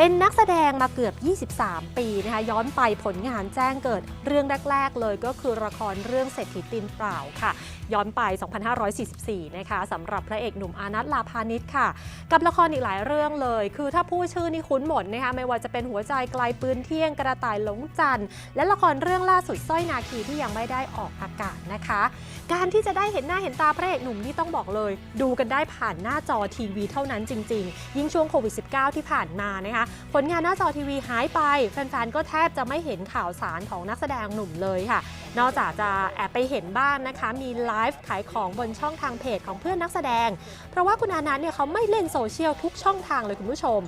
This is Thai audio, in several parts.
เป็นนักแสดงมาเกือบ 23 ปีนะคะย้อนไปผลงานแจ้งเกิดเรื่องแรก ๆ เลยก็คือละครเรื่องเศรษฐีตีนเปล่าค่ะ ย้อนไป 2544 นะคะสำหรับพระเอกหนุ่มอานัทลาพานิชค่ะ กับละครอีกหลายเรื่องเลย คือถ้าพูดชื่อนี่คุ้นหมดนะคะไม่ว่าจะเป็นหัวใจไกลปืนเที่ยงกระต่ายหลงจันทร์และละครเรื่องล่าสุดสร้อยนาคีที่ยังไม่ได้ออกอากาศนะคะ การที่จะได้เห็นหน้าเห็นตาพระเอกหนุ่มนี่ต้องบอกเลย ดูกันได้ผ่านหน้าจอทีวีเท่านั้นจริง ๆ ยิ่งช่วงโควิด -19 ที่ผ่านมานะคะผลงานหน้าจอทีวีหายไป แฟนๆ ก็แทบจะไม่เห็นข่าวสารของนักแสดงหนุ่มเลยค่ะ นอกจากจะแอบไปเห็นบ้างนะคะ มีไลฟ์ขายของบนช่องทางเพจของเพื่อนนักแสดง เพราะว่าคุณอานันต์เนี่ยเขาไม่เล่นโซเชียลทุกช่องทางเลยคุณผู้ชม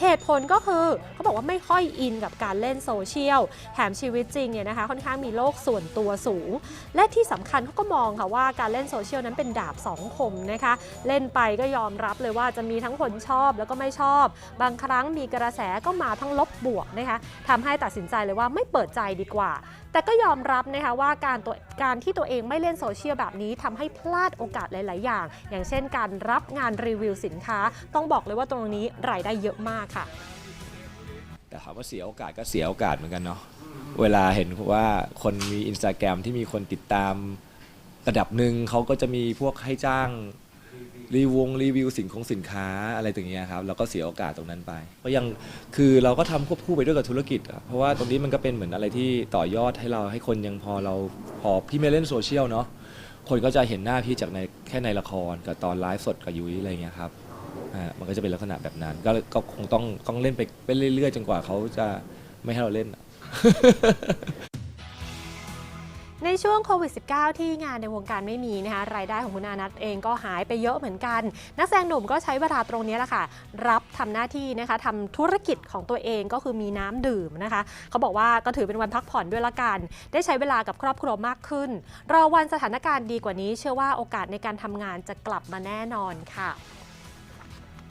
เหตุผลก็คือเขาบอกว่าไม่ค่อยอินกับการเล่นโซเชียลแถมชีวิตจริงเนี่ยนะคะ ค่อนข้างมีโลกส่วนตัวสูง และที่สำคัญเขาก็มองค่ะว่าการเล่นโซเชียลนั้นเป็นดาบสองคมนะคะ เล่นไปก็ยอมรับเลยว่าจะมีทั้งคนชอบแล้วก็ไม่ชอบ บางครั้งมีกระแสก็มาทั้งลบบวกนะคะทำให้ตัดสินใจเลยว่าไม่เปิดใจดีกว่า แต่ก็ยอมรับนะคะว่าการตัวการที่ตัวเองไม่เล่นโซเชียลแบบนี้ทำให้พลาดโอกาสหลาย ๆ อย่าง อย่างเช่นการรับงานรีวิวสินค้า ต้องบอกเลยว่าตรงนี้รายได้เยอะมากค่ะ แต่ถามว่าเสียโอกาสก็เสียโอกาสเหมือนกันเนาะเวลาเห็นว่าคนมีอินสตาแกรมที่มีคนติดตามระดับหนึ่งเขาก็จะมีพวกให้จ้าง รีวงรีวิวสินของสินค้าอะไรอย่างเงี้ยครับเราก็เสียโอกาสตรงนั้นไปก็ยังคือเราก็ทำควบคู่ไปด้วยกับธุรกิจอะเพราะว่าตรงนี้มันก็เป็นเหมือนอะไรที่ต่อยอดให้เราให้คนยังพอเราพอพี่ไม่เล่นโซเชียลเนาะคนก็จะเห็นหน้าพี่จากในแค่ในละครกับตอนไลฟ์สดกับยุ้ยอะไรเงี้ยครับอ่ามันก็จะเป็นลักษณะแบบนั้น ก็ก็คงต้องต้องเล่นไปไปเรื่อยๆจนกว่าเขาจะไม่ให้เราเล่นอะ ในช่วงโควิด -19 ที่งานในวงการไม่มีนะคะรายได้ของคุณอานัทเองก็หายไปเยอะเหมือนกัน นักแสดงหนุ่มก็ใช้เวลาตรงนี้แหละค่ะ รับทำหน้าที่นะคะทำธุรกิจของตัวเองก็คือมีน้ำดื่มนะคะ เขาบอกว่าก็ถือเป็นวันพักผ่อนด้วยละกัน ได้ใช้เวลากับครอบครัวมากขึ้น รอวันสถานการณ์ดีกว่านี้ เชื่อว่าโอกาสในการทำงานจะกลับมาแน่นอนค่ะ